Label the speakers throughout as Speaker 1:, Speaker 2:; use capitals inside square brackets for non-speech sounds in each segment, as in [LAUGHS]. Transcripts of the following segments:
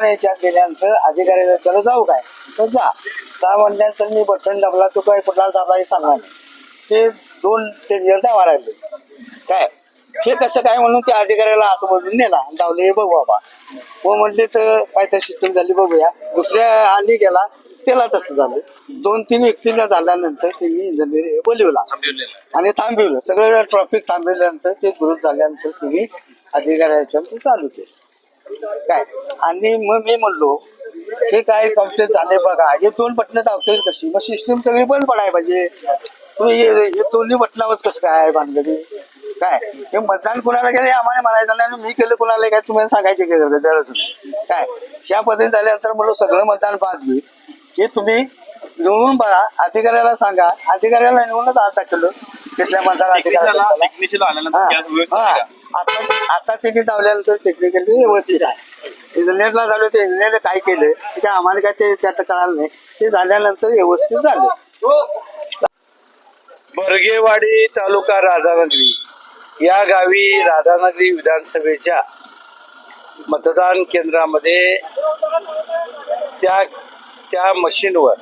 Speaker 1: नावाने याच्यात गेल्यानंतर अधिकाऱ्याला चला जाऊ काय? तर जा. जा म्हणल्यानंतर मी बटन दाबला तो काय कुठला दाबला हे सांगा ते दोन टेंजर दावा राहिले. काय? हे कसं काय म्हणून त्या अधिकाऱ्याला आतमधून नेला धावले हे बघू बाबा. हो म्हणले तर काय तर सिस्टम झाली बघूया. दुसऱ्या आली गेला त्याला तसं झालं. दोन तीन व्यक्तीला झाल्यानंतर त्यांनी इंजिनियर बोलवला. आणि थांबविलं. सगळं ट्रॉफिक थांबविल्यानंतर ते दुरुस्त झाल्यानंतर तुम्ही अधिकाऱ्याच्या चालू केलं. काय? आणि मग मी म्हणलो हे काय कंप्लीट झाले बघा. हे दोन बटणं दावते कशी? मग सिस्टीम सगळी बंद पडाय पाहिजे. तुम्ही हे हे दोन्ही बटणावरच कसं काय आहे भानगडी? काय? हे मतदान कुणाला केलं? आम्हाला म्हणायचं नाही आणि मी केलं कुणाला काय? तुम्हाला सांगायचे काय? गरज काय? या पद्धतीने झाल्यानंतर म्हणलो सगळं मतदान बाद घे हे तुम्ही निवडून बघा. अधिकाऱ्याला सांगा. अधिकाऱ्याला निवडूनच आज दाखवलं. तिथल्या मतदान अधिकाऱ्याला हा, हा. आता आता त्यांनी धावल्यानंतर टेक्निकली व्यवस्थित आहे. इंजिनियरला झालं ते इंजिनियर काय केलं? ते काय आम्हाला काय ते त्यात कळालं नाही. ते झाल्यानंतर व्यवस्थित झालं.
Speaker 2: बर्गेवाडी तालुका राधानगरी या गावी राधानगरी विधानसभेच्या मतदान केंद्रामध्ये त्या त्या मशीनवर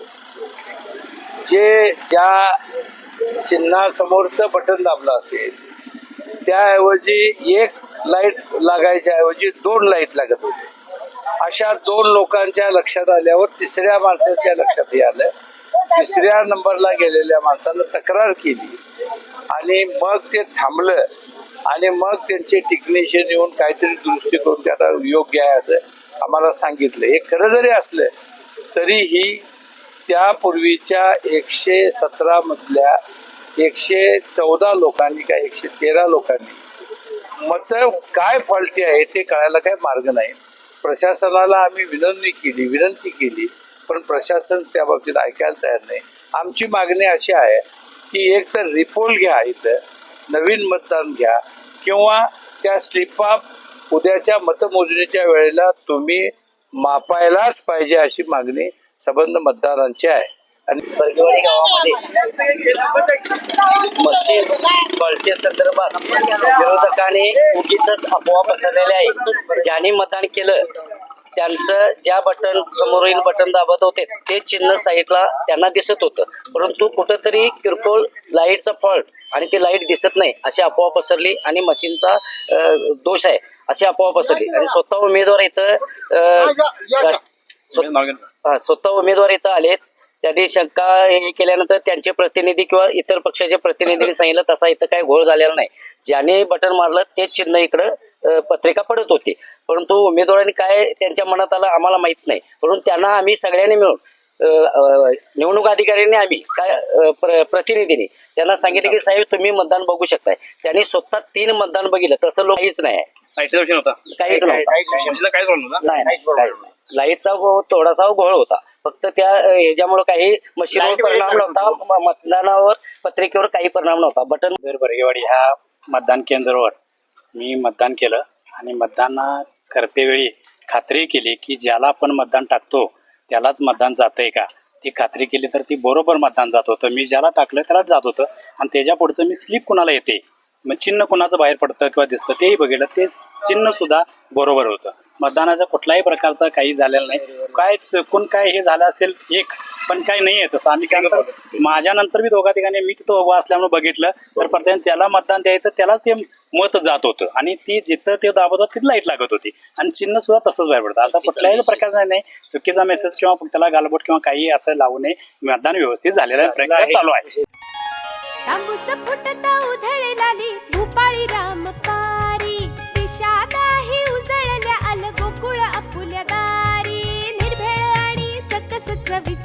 Speaker 2: जे ज्या चिन्हासमोरचं बटन दाबलं असेल त्याऐवजी एक लाइट लागायच्या ऐवजी दोन लाइट लागत होते. अशा दोन लोकांच्या लक्षात आल्यावर तिसऱ्या माणसाच्या लक्षात हे आलं. तिसऱ्या नंबरला गेलेल्या माणसानं तक्रार केली. आणि मग ते थांबलं. आणि मग त्यांचे टेक्निशियन येऊन काहीतरी दुरुस्ती करून त्याला योग्य आहे असं आम्हाला सांगितलं. हे खरं जरी असलं तरीही त्यापूर्वीच्या एकशे सतरा मधल्या एकशे चौदा लोकांनी का एकशे तेरा लोकांनी मत काय फॉल्टी आहे ते कळायला काय मार्ग नाही. प्रशासनाला आम्ही विनंती केली विनंती केली पण प्रशासन त्या बाबतीत ऐकायला तयार नाही. आमची मागणी अशी आहे की एक तर रिपोल घ्या इथं नवीन मतदान घ्या किंवा त्या स्लिपा उद्याच्या मतमोजणीच्या वेळेला तुम्ही मापायलाच पाहिजे अशी मागणी संबंध मतदारांची आहे. आणि
Speaker 3: बर्गेवाडी गावामध्ये मशीन पळते संदर्भात विरोधकांनी उगीच अफवा पसरलेल्या आहे ज्यांनी मतदान केलं त्यांचं ज्या बटन समोरील बटन दाबत होते ते चिन्ह साईडला त्यांना दिसत होतं. परंतु कुठंतरी किरकोळ लाईटचा फॉल्ट आणि ती लाइट दिसत नाही अशी अफवा पसरली आणि मशीनचा दोष आहे अशी अफवा पसरली. आणि स्वतः उमेदवार इथं स्वतः उमेदवार इथं आलेत. त्यांनी शंका हे केल्यानंतर त्यांचे प्रतिनिधी किंवा इतर पक्षाचे प्रतिनिधींनी [LAUGHS] सांगितलं तसा इथं काही घोळ झालेला नाही. ज्याने बटन मारलं तेच चिन्ह इकडं पत्रिका पडत होती. परंतु उमेदवारांनी काय त्यांच्या मनात आलं आम्हाला माहीत नाही. परंतु त्यांना आम्ही सगळ्यांनी मिळून निवडणूक अधिकाऱ्यांनी आम्ही काय प्रतिनिधींनी त्यांना सांगितलं की साहेब तुम्ही मतदान बघू शकताय. त्यांनी स्वतः तीन मतदान बघितलं. तसं लोक काहीच नाही, काहीच नाही. लाईटचा थोडासा घोळ होता. फक्त त्या ह्याच्यामुळे काही मशीनवर परिणाम नव्हता मतदानावर पत्रिकेवर काही परिणाम नव्हता. बटन
Speaker 4: बर्गेवाडी ह्या मतदान केंद्रावर मी मतदान केलं आणि मतदान करतेवेळी खात्री केली की ज्याला आपण मतदान टाकतो त्यालाच मतदान जातंय का? ती खात्री केली तर ती बरोबर मतदान जात होतं. मी ज्याला टाकलं त्यालाच जात होतं आणि त्याच्या पुढचं मी स्लिप कुणाला येते? मग चिन्ह कुणाचं बाहेर पडतं किंवा दिसतं तेही बघितलं ते चिन्ह सुद्धा बरोबर होतं. मतदानाचा कुठल्याही प्रकारचा काही झालेला नाही. काय चुकून काय हे झालं असेल एक पण काही नाही आहे तसं. आम्ही काय म्हणतो माझ्या नंतर मी दोघा ठिकाणी मी तो उभा असल्यामुळे बघितलं तर प्रत्येक त्याला मतदान द्यायचं त्यालाच ते मत जात होतं. आणि ती जिथं ते दाबत होतं तिथं लाइट लागत होती. आणि चिन्ह सुद्धा तसंच बाहेर पडतं. असा कुठल्याही प्रकार नाही चुकीचा मेसेज किंवा त्याला गालबोट किंवा काही असं लावू नये. मतदान व्यवस्थित झालेला आहे प्रक्रिया चालू आहे.